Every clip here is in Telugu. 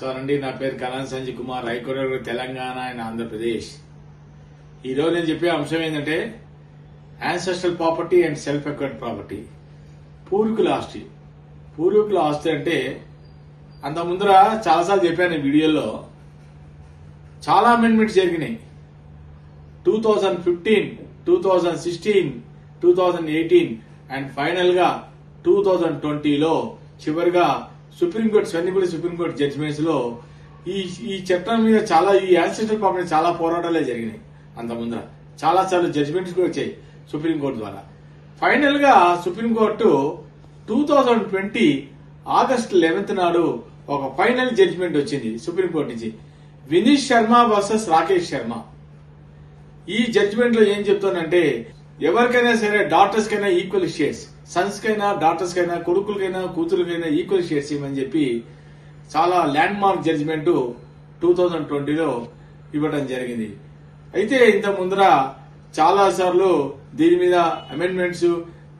నమస్కారం అండి. నా పేరు Karan Sanjay Kumar high court Telangana and Andhra Pradesh. ఈరోజు నేను చెప్పే అంశం ఏంటంటే ancestral property and self acquired property పూర్వీకుల ఆస్తి. పూర్వీకుల ఆస్తి అంటే అంత ముందర చాలాసార్లు చెప్పాను ఈ వీడియోలో. చాలా అమెండ్మెంట్స్ జరిగినాయి. Two thousand fifteen two thousand sixteen two thousand eighteen and ఫైనల్గా టూ థౌజండ్ ట్వంటీలో చివరిగా సుప్రీంకోర్టు సన్నిపల్లి సుప్రీంకోర్టు జడ్జిమెంట్స్లో ఈ ఈ చట్టం మీద చాలా ఈ యాన్సిస్టర్ ప్రాపర్టీ చాలా పోరాటాలే జరిగినాయి అంత ముందర చాలా చాలా జడ్జిమెంట్స్ కూడా వచ్చాయి సుప్రీంకోర్టు ద్వారా. ఫైనల్గా supreme court two thousand twenty August eleventh నాడు ఒక ఫైనల్ జడ్జిమెంట్ వచ్చింది సుప్రీంకోర్టు నుంచి. వినీష్ శర్మ వర్సెస్ రాకేష్ శర్మ. ఈ జడ్జిమెంట్లో ఏం చెప్తానంటే ఎవరికైనా సరే డాక్టర్స్ కైనా ఈక్వల్ షేర్స్. సన్స్కైనా కైనా కైనా కొడుకులకైనా కూతురుకైనా ఈక్వల్ షేర్స్ ఇవ్వమని చెప్పి చాలా landmark judgement two thousand ట్వంటీలో ఇవ్వడం జరిగింది. అయితే ఇంత ముందర చాలా సార్లు దీని మీద అమెండ్మెంట్స్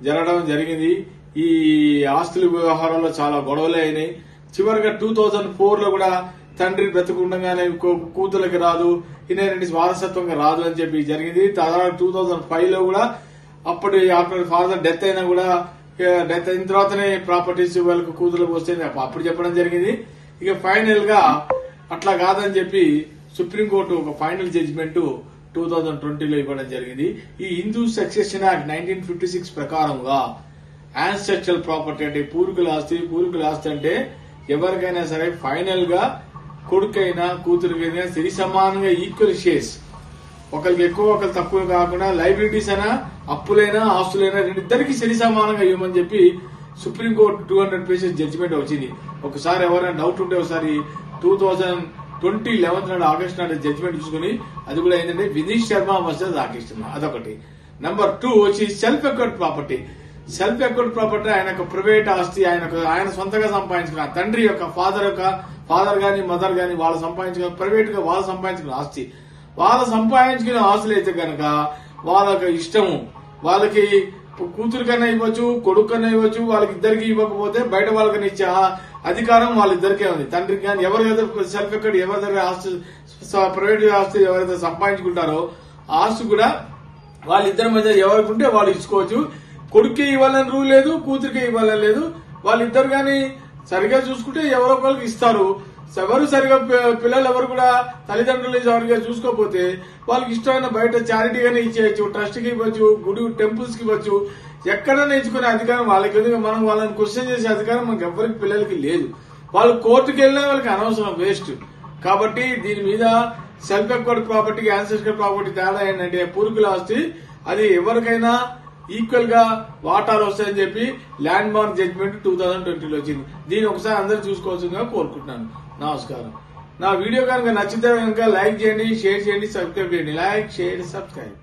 జరగడం జరిగింది. ఈ ఆస్తుల వ్యవహారంలో చాలా గొడవలే అయినాయి. చివరిగా టూ థౌజండ్ ఫోర్లో కూడా తండ్రి బ్రతకుండగానే కూ- కూతురికి రాదు ఇన్హెరిటెన్స్ వారసత్వంగా రాదు అని చెప్పి జరిగింది. తర్వాత టూ థౌజండ్ ఫైవ్లో కూడా అప్పుడు ఆఫ్టర్ ఫాదర్ డెత్ అయినా కూడా డెత్ అయిన తర్వాతనే ప్రాపర్టీస్ వాళ్ళకి కూతురులకు వస్తే అప్పుడు చెప్పడం జరిగింది. ఇక ఫైనల్గా అట్లా కాదని చెప్పి సుప్రీంకోర్టు ఒక ఫైనల్ జడ్జిమెంట్ టూ థౌజండ్ ట్వంటీలో ఇవ్వడం జరిగింది. ఈ Hindu succession act nineteen fifty six ప్రకారంగా యాన్సెస్ట్రల్ ప్రాపర్టీ అంటే పూర్వీకుల ఆస్తి పూర్వీకుల ఆస్తి అంటే ఎవరికైనా సరే ఫైనల్గా కొడుకైనా కూతురికైనా సరి సమానంగా ఈక్వల్ షేర్స్ ఒకరికి ఎక్కువ ఒకరు తక్కువ కాకుండా లైబిలిటీస్ అయినా అప్పులైనా ఆస్తులైనా రెండిద్దరికి సరి సమానంగా ఇవ్వమని చెప్పి supreme court two hundred pages judgement వచ్చింది. ఒకసారి ఎవరైనా డౌట్ ఉంటే ఒకసారి టూ థౌజండ్ ట్వంటీ లెవెన్త్ నాడు ఆగస్ట్ నాడు జడ్జిమెంట్ చూసుకుని అది కూడా ఏంటంటే వినీష్ శర్మ వర్సెస్ రాకేష్ శర్మ. అదొకటి. నెంబర్ టూ వచ్చి self acquired property self acquired property ఆయన యొక్క ప్రైవేట్ ఆస్తి ఆయన ఆయన సొంతగా సంపాదించుకున్న తండ్రి యొక్క ఫాదర్ యొక్క ఫాదర్ గాని మదర్ గాని వాళ్ళు సంపాదించుకున్న ప్రైవేట్గా వాళ్ళు సంపాదించుకున్న ఆస్తి. వాళ్ళ సంపాదించుకునే ఆస్తులు అయితే కనుక వాళ్ళకి ఇష్టము. వాళ్ళకి కూతురికైనా ఇవ్వచ్చు కొడుకైనా ఇవ్వచ్చు వాళ్ళకి ఇద్దరికి ఇవ్వకపోతే బయట వాళ్ళకైనా ఇచ్చే అధికారం వాళ్ళిద్దరికే ఉంది. తండ్రికి కానీ ఎవరి సెల్ఫ్ ఎక్కడ ఎవరి దగ్గర ఆస్తి ప్రైవేట్ ఆస్తి ఎవరైతే సంపాదించుకుంటారో ఆస్తి కూడా వాళ్ళిద్దరి మధ్య ఎవరికి ఉంటే వాళ్ళు ఇచ్చుకోవచ్చు. కొడుకే ఇవ్వాలని రూల్ లేదు కూతురికే ఇవ్వాలని లేదు. వాళ్ళిద్దరు కానీ సరిగా చూసుకుంటే ఎవరో ఒకరికి ఇస్తారు. ఎవరు సరిగా పిల్లలు ఎవరు కూడా తల్లిదండ్రులు సరిగా చూసుకోకపోతే వాళ్ళకి ఇష్టమైన బయట చారిటీగానే ఇచ్చేయచ్చు ట్రస్ట్కి ఇవ్వచ్చు గుడి టెంపుల్స్కి ఇవ్వచ్చు. ఎక్కడైనా ఇచ్చుకునే అధికారం వాళ్ళకి. ఉంది మనం వాళ్ళని క్వశ్చన్ చేసే అధికారం మనకి ఎవరికి పిల్లలకి లేదు. వాళ్ళు కోర్టుకి వెళ్ళినా వాళ్ళకి అనవసరం వేస్ట్ కాబట్టి దీని మీద సెల్ఫ్ ఎక్వర్డ్ ప్రాపర్టీకి యాన్సెస్టర్ ప్రాపర్టీ తేడా ఏంటంటే పూర్వీకుల ఆస్తి అది ఎవరికైనా ఈక్వల్గా వాటాలు వస్తాయని చెప్పి landmark judgement two thousand ట్వంటీలో వచ్చింది. దీన్ని ఒకసారి అందరూ చూసుకోవాల్సిందిగా కోరుకుంటున్నాను. నమస్కారం. నా వీడియో కనుక నచ్చితే కనుక లైక్ చేయండి షేర్ చేయండి సబ్స్క్రైబ్ చేయండి. Like share subscribe.